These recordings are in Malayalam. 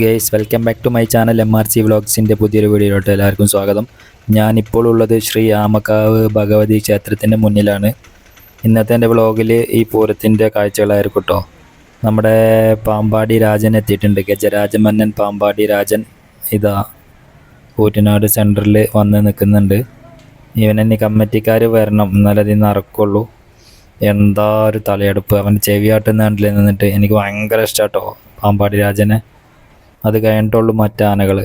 Guys welcome back to my channel M R C വ്ളോഗ്സിന്റെ പുതിയൊരു വീഡിയോയിലോട്ട് എല്ലാവർക്കും സ്വാഗതം. ഞാനിപ്പോൾ ഉള്ളത് ശ്രീ ആമക്കാവ് ഭഗവതി ക്ഷേത്രത്തിന്റെ മുന്നിലാണ്. ഇന്നത്തെ എന്റെ വ്ളോഗിൽ ഈ പൂരത്തിന്റെ കാഴ്ചകളായിരിക്കും കേട്ടോ നമ്മുടെ പാമ്പാടി രാജൻ എത്തിയിട്ടുണ്ട്. ഗജരാജമന്നൻ പാമ്പാടി രാജൻ ഇതാ കൂറ്റനാട് സെന്ററിൽ വന്ന് നിൽക്കുന്നുണ്ട്. ഇവനെന്നെ കമ്മിറ്റിക്കാർ വരണം. എന്നാലേ അതിൽ എന്താ ഒരു തലയെടുപ്പ്. അവന്റെ ചെവിയാട്ടുന്ന കണ്ടിൽ നിന്നിട്ട് എനിക്ക് ഭയങ്കര ഇഷ്ടാട്ടോ പാമ്പാടി രാജനെ. അത് കഴിഞ്ഞിട്ടുള്ളൂ മറ്റു ആനകൾ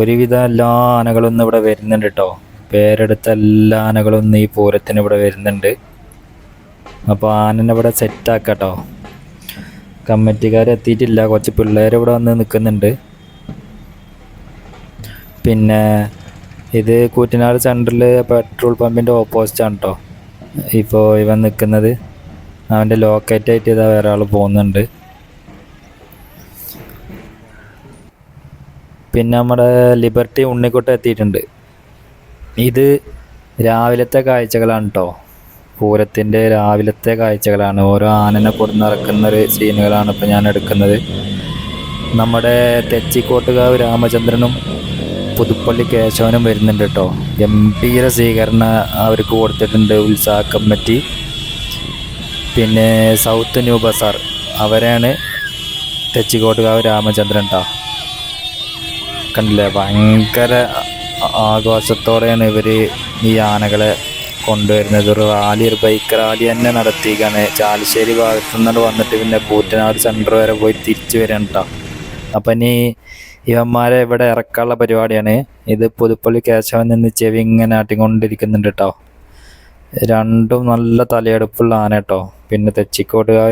ഒരുവിധം എല്ലാ ആനകളും ഇന്ന് ഇവിടെ വരുന്നുണ്ട് കേട്ടോ പേരെടുത്ത എല്ലാ ആനകളും ഇന്ന് ഈ പൂരത്തിന് ഇവിടെ വരുന്നുണ്ട്. അപ്പോൾ ആനനെ ഇവിടെ സെറ്റാക്കാം കേട്ടോ കമ്മിറ്റിക്കാർ എത്തിയിട്ടില്ല. കുറച്ച് പിള്ളേർ ഇവിടെ വന്ന് നിൽക്കുന്നുണ്ട് പിന്നെ ഇത് കൂറ്റനാട് സെന്ററിൽ പെട്രോൾ പമ്പിന്റെ ഓപ്പോസിറ്റാണ് കേട്ടോ ഇപ്പോൾ ഇവൻ നിൽക്കുന്നത് അവന്റെ ലോക്കേറ്റ് ആയിട്ട് ഇതാ വേറെ ആൾ പോകുന്നുണ്ട്. പിന്നെ നമ്മുടെ ലിബർട്ടി ഉണ്ണിക്കുട്ട എത്തിയിട്ടുണ്ട്. ഇത് രാവിലത്തെ കാഴ്ചകളാണ് കേട്ടോ പൂരത്തിന്റെ രാവിലത്തെ കാഴ്ചകളാണ്. ഓരോ ആനനെ കൊടുന്നിറക്കുന്ന ഒരു സീനുകളാണ് ഇപ്പോൾ ഞാൻ എടുക്കുന്നത്. നമ്മുടെ തെച്ചിക്കോട്ടുകാവ് രാമചന്ദ്രനും പുതുപ്പള്ളി കേശവനും വരുന്നുണ്ട് കേട്ടോ ഗംഭീര സ്വീകരണം അവർക്ക് കൊടുത്തിട്ടുണ്ട് ഉത്സാഹ കമ്മിറ്റി. പിന്നെ സൗത്ത് ന്യൂ ബസാർ. അവരാണ് തെച്ചിക്കോട്ടുകാവ് രാമചന്ദ്രൻ കേട്ടോ കണ്ടില്ലേ? ഭയങ്കര ആഘോഷത്തോടെയാണ് ഇവർ ഈ ആനകളെ കൊണ്ടുവരുന്നത്. ഒരു റാലി ഒരു ബൈക്ക് റാലി തന്നെ നടത്തിയിരിക്കുകയാണ്. ചാലശ്ശേരി ഭാഗത്തു നിന്നാണ് വന്നിട്ട് പിന്നെ കൂറ്റനാട് സെന്റർ വരെ പോയി തിരിച്ചു വരണ്ട അപ്പം ഇനി ഇവന്മാരെ ഇവിടെ ഇറക്കാനുള്ള പരിപാടിയാണ്. ഇത് പുതുപ്പള്ളി കേശവൻ നിന്ന് ചെവി ഇങ്ങനെ ആട്ടിക്കൊണ്ടിരിക്കുന്നുണ്ട് കേട്ടോ രണ്ടും നല്ല തലയെടുപ്പുള്ള ആന കേട്ടോ പിന്നെ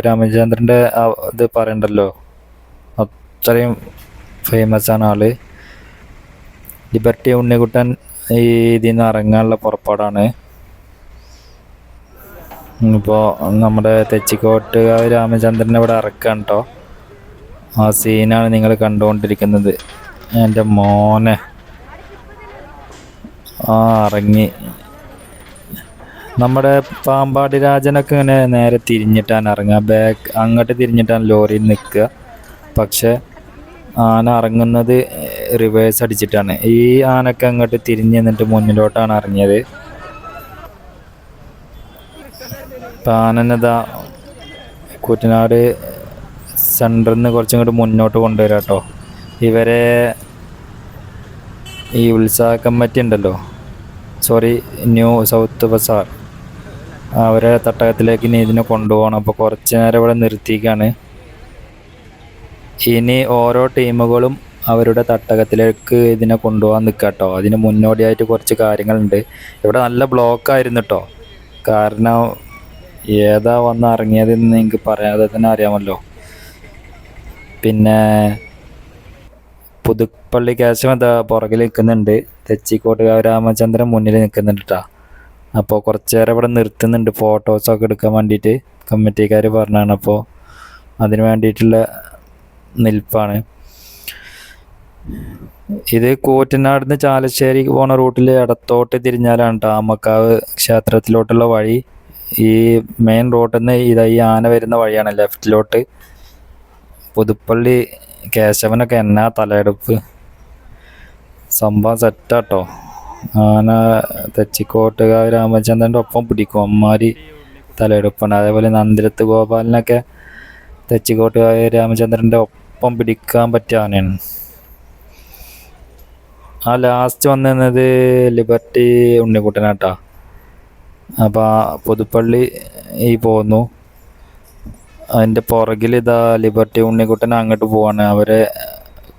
രാമചന്ദ്രന്റെ ആ ഇത് പറയണ്ടല്ലോ. അത്രയും ഫേമസ് ആണ് ആൾ. ലിബർട്ടി ഉണ്ണിക്കുട്ടൻ ഈ ഇതിൽ നിന്ന് ഇറങ്ങാനുള്ള പുറപ്പാടാണ്. ഇപ്പോൾ നമ്മുടെ തെച്ചിക്കോട്ടുകാവ് രാമചന്ദ്രനെ ഇവിടെ ഇറക്കാൻ കേട്ടോ ആ സീനാണ് നിങ്ങൾ കണ്ടുകൊണ്ടിരിക്കുന്നത്. എന്റെ മോനെ. ആ ഇറങ്ങി. നമ്മുടെ പാമ്പാടി രാജനൊക്കെ ഇങ്ങനെ നേരെ തിരിഞ്ഞിട്ടാണ് ഇറങ്ങുക. ബാക്ക് അങ്ങോട്ട് തിരിഞ്ഞിട്ടാണ് ലോറിയിൽ നിൽക്കുക. പക്ഷെ ആന ഇറങ്ങുന്നത് റിവേഴ്സ് അടിച്ചിട്ടാണ്. ഈ ആനക്ക് അങ്ങോട്ട് തിരിഞ്ഞ് നിന്നിട്ട് മുന്നിലോട്ടാണ് ഇറങ്ങിയത്. ഇപ്പം ആനനതാ കൂറ്റനാട് സെന്ററിൽ നിന്ന് കുറച്ചും മുന്നോട്ട് കൊണ്ടുവരാം കേട്ടോ. ഇവരെ ഈ ഉത്സാഹ കമ്മിറ്റി ഉണ്ടല്ലോ. സോറി ന്യൂ സൗത്ത് ബസാർ അവരെ തട്ടകത്തിലേക്ക് ഇനി ഇതിനെ കൊണ്ടുപോകണം. അപ്പോൾ കുറച്ച് നേരം ഇവിടെ നിർത്തിക്കാണ് ഇനി ഓരോ ടീമുകളും അവരുടെ തട്ടകത്തിലേക്ക് ഇതിനെ കൊണ്ടുപോകാൻ നിൽക്കുക കേട്ടോ. അതിന് മുന്നോടിയായിട്ട് കുറച്ച് കാര്യങ്ങളുണ്ട്. ഇവിടെ നല്ല ബ്ലോക്കായിരുന്നു കേട്ടോ. കാരണം ഏതാ വന്ന് ഇറങ്ങിയതെന്ന് എനിക്ക് പറയാതെ തന്നെ അറിയാമല്ലോ. പിന്നെ പുതുപ്പള്ളി കേശവൻ എന്താ പുറകിൽ നിൽക്കുന്നുണ്ട്. തെച്ചിക്കോട്ട് രാമചന്ദ്രൻ മുന്നിൽ നിൽക്കുന്നുണ്ട് കേട്ടോ. അപ്പോൾ കുറച്ച് നേരം ഇവിടെ നിർത്തുന്നുണ്ട്. ഫോട്ടോസൊക്കെ എടുക്കാൻ വേണ്ടിയിട്ട് കമ്മിറ്റിക്കാർ പറഞ്ഞാണ് അപ്പോൾ അതിന് വേണ്ടിയിട്ടുള്ള നിൽപ്പാണ്. ഇത് കൂറ്റനാട് നിന്ന് ചാലശ്ശേരി പോണ റൂട്ടിൽ ഇടത്തോട്ട് തിരിഞ്ഞാലാണ് ടാമക്കാവ് ക്ഷേത്രത്തിലോട്ടുള്ള വഴി. ഈ മെയിൻ റോഡിൽ നിന്ന് ഇതാ ഈ ആന വരുന്ന വഴിയാണ് ലെഫ്റ്റിലോട്ട് പുതുപ്പള്ളി കേശവനൊക്കെ എന്നാ തലയെടുപ്പ്. സംഭവം സെറ്റാട്ടോ ആന തെച്ചിക്കോട്ടുകാവ് രാമചന്ദ്രന്റെ ഒപ്പം പിടിക്കും. അമ്മാരി തലയെടുപ്പാണ്. അതേപോലെ നന്ദിരത്ത് ഗോപാലിനൊക്കെ തെച്ചിക്കോട്ടുകാവ് രാമചന്ദ്രന്റെ ഒപ്പം പിടിക്കാൻ പറ്റാനാണ് ആ ലാസ്റ്റ് വന്നിരുന്നത് ലിബർട്ടി ഉണ്ണിക്കുട്ടനാട്ടാ. അപ്പോൾ പുതുപ്പള്ളി ഈ പോന്നു. അതിന്റെ പുറകിൽ ഇതാ ലിബർട്ടി ഉണ്ണിക്കുട്ടൻ അങ്ങോട്ട് പോവാണ്. അവരെ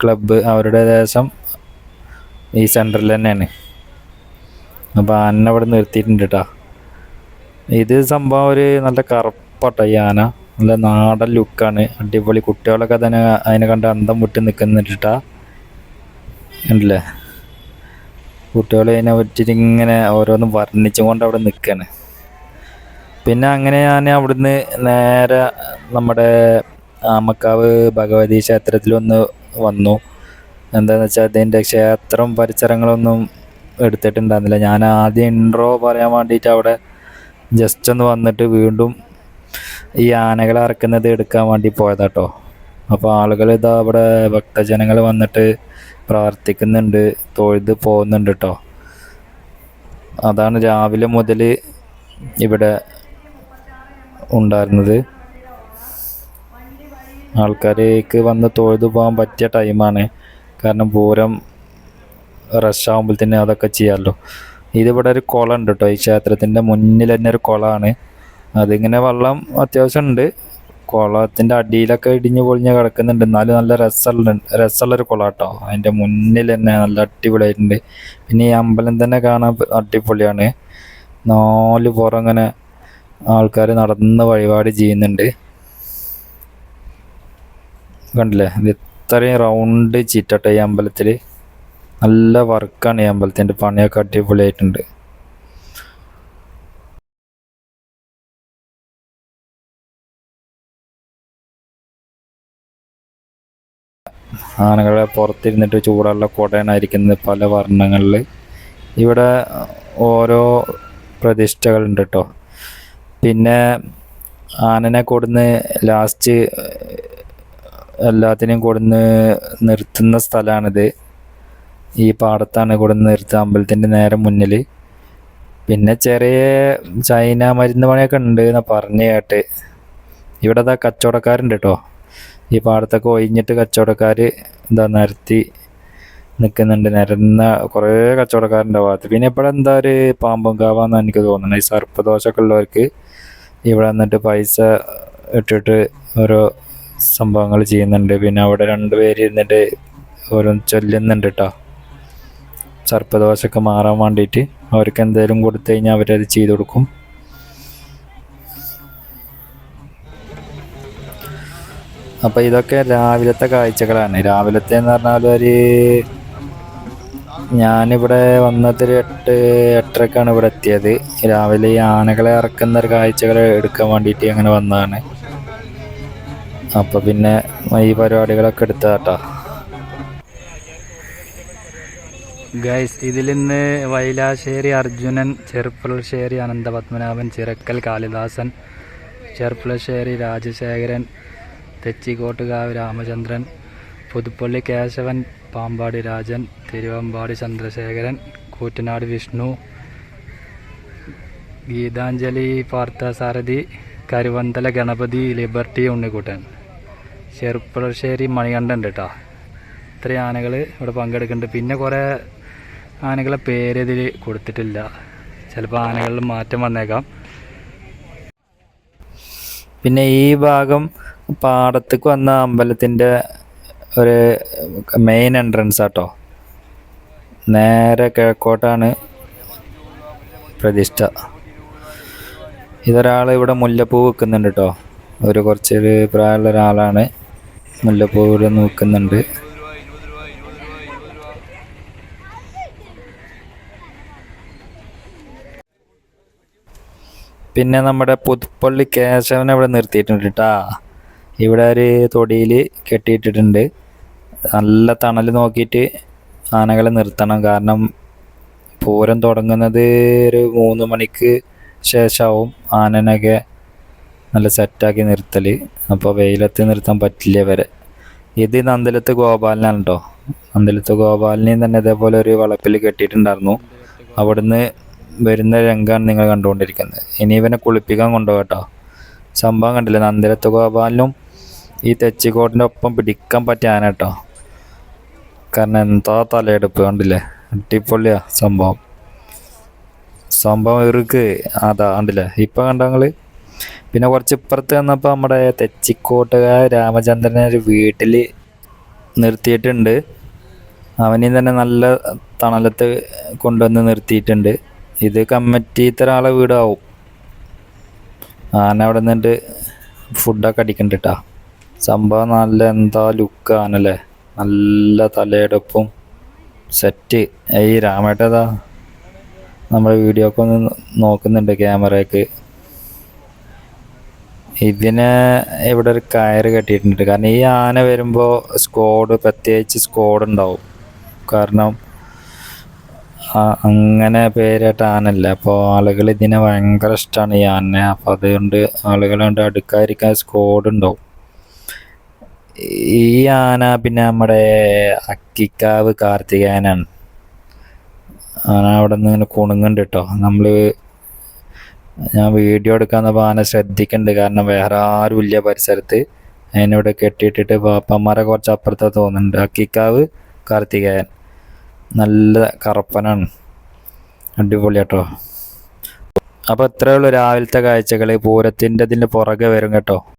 ക്ലബ്ബ് അവരുടെ ദേശം ഈ സെന്ററിൽ തന്നെയാണ്. അപ്പോൾ ആന അവിടെ നിർത്തിയിട്ടുണ്ട് കേട്ടോ ഇത് സംഭവം ഒരു നല്ല കറുപ്പട്ടോ ഈ ആന. നല്ല നാടൻ ലുക്കാണ് അടിപൊളി കുട്ടികളൊക്കെ തന്നെ അതിനെ കണ്ട് അന്തം വിട്ട് നിൽക്കുന്നിട്ടാ ഉണ്ടല്ലേ കുട്ടികൾ അതിനെ പറ്റിയിട്ട് ഇങ്ങനെ ഓരോന്നും വർണിച്ചുകൊണ്ട് അവിടെ നിൽക്കുകയാണ് പിന്നെ അങ്ങനെ ഞാൻ അവിടുന്ന് നേരെ നമ്മുടെ ആമക്കാവ് ഭഗവതി ക്ഷേത്രത്തിലൊന്ന് വന്നു. എന്താണെന്ന് വെച്ചാൽ അതിന്റെ ക്ഷേത്രം പരിസരങ്ങളൊന്നും എടുത്തിട്ടുണ്ടായിരുന്നില്ല. ഞാൻ ആദ്യം ഇൻട്രോ പറയാൻ വേണ്ടിയിട്ട് അവിടെ ജസ്റ്റ് ഒന്ന് വന്നിട്ട് വീണ്ടും ഈ ആനകളെ അറക്കുന്നത് എടുക്കാൻ വേണ്ടി പോയതാട്ടോ. അപ്പോൾ ആളുകൾ ഇതാ ഇവിടെ ഭക്തജനങ്ങൾ വന്നിട്ട് പ്രാർത്ഥിക്കുന്നുണ്ട് തൊഴുത് പോകുന്നുണ്ട് കേട്ടോ അതാണ് രാവിലെ മുതൽ ഇവിടെ ഉണ്ടായിരുന്നത്. ആൾക്കാരേക്ക് വന്ന് തൊഴുത് പോകാൻ പറ്റിയ ടൈമാണ്. കാരണം പൂരം റഷ് ആകുമ്പോൾ തന്നെ അതൊക്കെ ചെയ്യാമല്ലോ ഇതിവിടെ ഒരു കുളം ഉണ്ട് കേട്ടോ ഈ ക്ഷേത്രത്തിന്റെ മുന്നിൽ തന്നെ ഒരു കുളമാണ്. അതിങ്ങനെ വെള്ളം അത്യാവശ്യം ഉണ്ട് അടിയിലൊക്കെ ഇടിഞ്ഞു പൊളിഞ്ഞ് കിടക്കുന്നുണ്ട്. എന്നാലും നല്ല രസമുള്ള രസമുള്ളൊരു കുളം കേട്ടോ അതിന്റെ മുന്നിൽ തന്നെ നല്ല അടിപൊളിയായിട്ടുണ്ട്. പിന്നെ ഈ അമ്പലം തന്നെ കാണാൻ അടിപൊളിയാണ്. നാല് പുറം ഇങ്ങനെ ആൾക്കാർ നടന്ന് വഴിപാട് ചെയ്യുന്നുണ്ട്. കണ്ടില്ലേ? ഇത് ഇത്രയും റൗണ്ട് ചീറ്റട്ടെ ഈ അമ്പലത്തിൽ നല്ല വർക്കാണ് ഈ അമ്പലത്തിന്റെ പണിയൊക്കെ അടിപൊളിയായിട്ടുണ്ട്. ആനകളെ പുറത്തിരുന്നിട്ട് ചൂടുള്ള കുടയനായിരിക്കുന്നത് പല വർണങ്ങളിൽ ഇവിടെ ഓരോ പ്രതിഷ്ഠകളുണ്ട് കേട്ടോ പിന്നെ ആനനെ കൊടുന്ന് ലാസ്റ്റ് എല്ലാത്തിനെയും കൊടുന്ന് നിർത്തുന്ന സ്ഥലമാണിത് ഈ പാടത്താണ് കൊടുന്ന് നിർത്തുക അമ്പലത്തിന്റെ നേരെ മുന്നിൽ പിന്നെ ചെറിയ ചൈന മരുന്ന് പണിയൊക്കെ ഉണ്ട് എന്നാ പറഞ്ഞു കേട്ട്. ഇവിടെ അതാ കച്ചവടക്കാരുണ്ട് കേട്ടോ ഈ പാടത്തൊക്കെ ഒഴിഞ്ഞിട്ട് കച്ചവടക്കാർ എന്താ നിരത്തി നിൽക്കുന്നുണ്ട്. നിരന്ന കുറേ കച്ചവടക്കാരുണ്ട് ഭാഗത്ത്. പിന്നെ ഇവിടെ എന്താ ഒരു പാമ്പും കാവാന്ന് എനിക്ക് തോന്നുന്നത്. ഈ സർപ്പദോഷമൊക്കെ ഉള്ളവർക്ക് ഇവിടെ വന്നിട്ട് പൈസ ഇട്ടിട്ട് ഓരോ സംഭവങ്ങൾ ചെയ്യുന്നുണ്ട്. പിന്നെ അവിടെ രണ്ട് പേര് ഇരുന്നിട്ട് ഓരോ ചൊല്ലുന്നുണ്ട് കേട്ടോ സർപ്പദോഷമൊക്കെ മാറാൻ വേണ്ടിയിട്ട് അവർക്ക് എന്തെങ്കിലും കൊടുത്തു കഴിഞ്ഞാൽ അവരത് ചെയ്തു കൊടുക്കും. അപ്പോൾ ഇതൊക്കെ രാവിലത്തെ കാഴ്ചകളാണ്. രാവിലത്തെ എന്ന് പറഞ്ഞാൽ ഒരു ഞാനിവിടെ വന്നതിൽ എട്ട് എട്ടരക്കാണ് ഇവിടെ എത്തിയത്. രാവിലെ ഈ ആനകളെ ഇറക്കുന്ന ഒരു കാഴ്ചകൾ എടുക്കാൻ വേണ്ടിയിട്ട് അങ്ങനെ വന്നതാണ്. അപ്പോൾ പിന്നെ ഈ പരിപാടികളൊക്കെ എടുത്തതാട്ടോ. ഗൈസ് ഇതിൽ നിന്ന് വൈലാശ്ശേരി അർജുനൻ ചെറുപ്പുളശ്ശേരി അനന്തപത്മനാഭൻ ചിറക്കൽ കാളിദാസൻ ചെറുപ്പുളശ്ശേരി രാജശേഖരൻ തെച്ചിക്കോട്ടുകാവ് രാമചന്ദ്രൻ പുതുപ്പള്ളി കേശവൻ പാമ്പാടി രാജൻ തിരുവമ്പാടി ചന്ദ്രശേഖരൻ കൂറ്റനാട് വിഷ്ണു ഗീതാഞ്ജലി പാർത്ഥസാരഥി കരുവന്തല ഗണപതി ലിബർട്ടി ഉണ്ണിക്കുട്ടൻ. ചെറുപ്പുളശ്ശേരി മണികണ്ഠൻ കേട്ടോ ഇത്രയും ആനകൾ ഇവിടെ പങ്കെടുക്കുന്നുണ്ട്. പിന്നെ കുറേ ആനകളെ പേര് കൊടുത്തിട്ടില്ല. ചിലപ്പോൾ ആനകളിൽ മാറ്റം വന്നേക്കാം. പിന്നെ ഈ ഭാഗം പാടത്തേക്ക് വന്ന അമ്പലത്തിന്റെ ഒരു മെയിൻ എൻട്രൻസ് ആട്ടോ. നേരെ കിഴക്കോട്ടാണ് പ്രതിഷ്ഠ. ഇതൊരാൾ ഇവിടെ മുല്ലപ്പൂ വെക്കുന്നുണ്ട് കേട്ടോ ഒരു കുറച്ചൊരു പ്രായമുള്ള ഒരാളാണ് മുല്ലപ്പൂ ഇവിടെ നോക്കുന്നുണ്ട്. പിന്നെ നമ്മുടെ പുതുപ്പള്ളി കേശവനെ ഇവിടെ നിർത്തിയിട്ടുണ്ട് കേട്ടാ ഇവിടെ ഒരു തൊടിയിൽ കെട്ടിയിട്ടിട്ടുണ്ട്. നല്ല തണൽ നോക്കിയിട്ട് ആനകളെ നിർത്തണം. കാരണം പൂരം തുടങ്ങുന്നത് ഒരു മൂന്ന് മണിക്ക് ശേഷമാവും ആനനൊക്കെ നല്ല സെറ്റാക്കി നിർത്തൽ അപ്പോൾ വെയിലത്ത് നിർത്താൻ പറ്റില്ല വരെ ഇത് നന്ദലത്ത് ഗോപാലനാണ് കേട്ടോ നന്ദലത്ത് ഗോപാലിനെയും തന്നെ ഇതേപോലെ ഒരു വളപ്പിൽ കെട്ടിയിട്ടുണ്ടായിരുന്നു. അവിടുന്ന് വരുന്ന രംഗമാണ് നിങ്ങൾ കണ്ടുകൊണ്ടിരിക്കുന്നത്. ഇനി ഇവനെ കുളിപ്പിക്കാൻ കൊണ്ടുപോകട്ടോ. സംഭവം കണ്ടില്ല? നന്ദിരത്ത് ഗോപാലിനും ഈ തെച്ചിക്കോട്ടിന്റെ ഒപ്പം പിടിക്കാൻ പറ്റിയ ആന കേട്ടോ. കാരണം എന്താ തലയെടുപ്പ് കണ്ടില്ലേ? അടിപൊളിയാ സംഭവം. സംഭവം ഇറുക്ക്. അതാ കണ്ടില്ലേ? ഇപ്പം കണ്ട പിന്നെ കുറച്ച് ഇപ്പുറത്ത് വന്നപ്പോൾ നമ്മുടെ തെച്ചിക്കോട്ടുകാർ രാമചന്ദ്രനെ ഒരു വീട്ടിൽ നിർത്തിയിട്ടുണ്ട്. അവനെയും തന്നെ നല്ല തണലത്ത് കൊണ്ടുവന്ന് നിർത്തിയിട്ടുണ്ട്. ഇത് കമ്മിറ്റി ആളെ വീടാവും. ആന അവിടെ നിന്നിട്ട് ഫുഡൊക്കെ അടിക്കണ്ട കേട്ടാ സംഭവം നല്ല എന്താ ലുക്ക് ആനല്ലേ നല്ല തലയെടുപ്പും സെറ്റ് ഈ രാമേട്ടതാ നമ്മുടെ വീഡിയോ ഒക്കെ ഒന്ന് നോക്കുന്നുണ്ട് ക്യാമറയ്ക്ക് ഇതിന് ഇവിടെ ഒരു കയറ് കെട്ടിയിട്ടുണ്ട്. കാരണം ഈ ആന വരുമ്പോൾ സ്ക്വാഡ് പ്രത്യേകിച്ച് സ്ക്വാഡ് ഉണ്ടാവും. കാരണം അങ്ങനെ പേരായിട്ട ആനല്ല. അപ്പോൾ ആളുകൾ ഇതിനെ ഭയങ്കര ഇഷ്ടമാണ് ഈ ആനനെ അപ്പോൾ അതുകൊണ്ട് ആളുകൾ കൊണ്ട് അടുക്കാതിരിക്കാൻ സ്കോഡ് ഉണ്ടാവും. ഈ ആന പിന്നെ നമ്മുടെ അക്കിക്കാവ് കാർത്തികേയനാണ്. ആന അവിടെ നിന്ന് ഇങ്ങനെ കുണുങ്ങുന്നുണ്ട് കേട്ടോ. നമ്മൾ ഞാൻ വീഡിയോ എടുക്കാന്നപ്പോൾ ആന ശ്രദ്ധിക്കുന്നുണ്ട് കാരണം വേറെ ആരും ഇല്ല പരിസരത്ത്. അതിനോട് കെട്ടിയിട്ടിട്ട് പാപ്പന്മാരെ കുറച്ച് അപ്പുറത്താ തോന്നുന്നുണ്ട്. അക്കിക്കാവ് കാർത്തികേയൻ. നല്ല കറപ്പനാണ്. അടിപൊളിയാട്ടോ അപ്പോൾ ഇത്രയേ ഉള്ളൂ രാവിലത്തെ കാഴ്ചകൾ പൂരത്തിന്റെ ഇതിന്റെ പുറകെ വരും കേട്ടോ.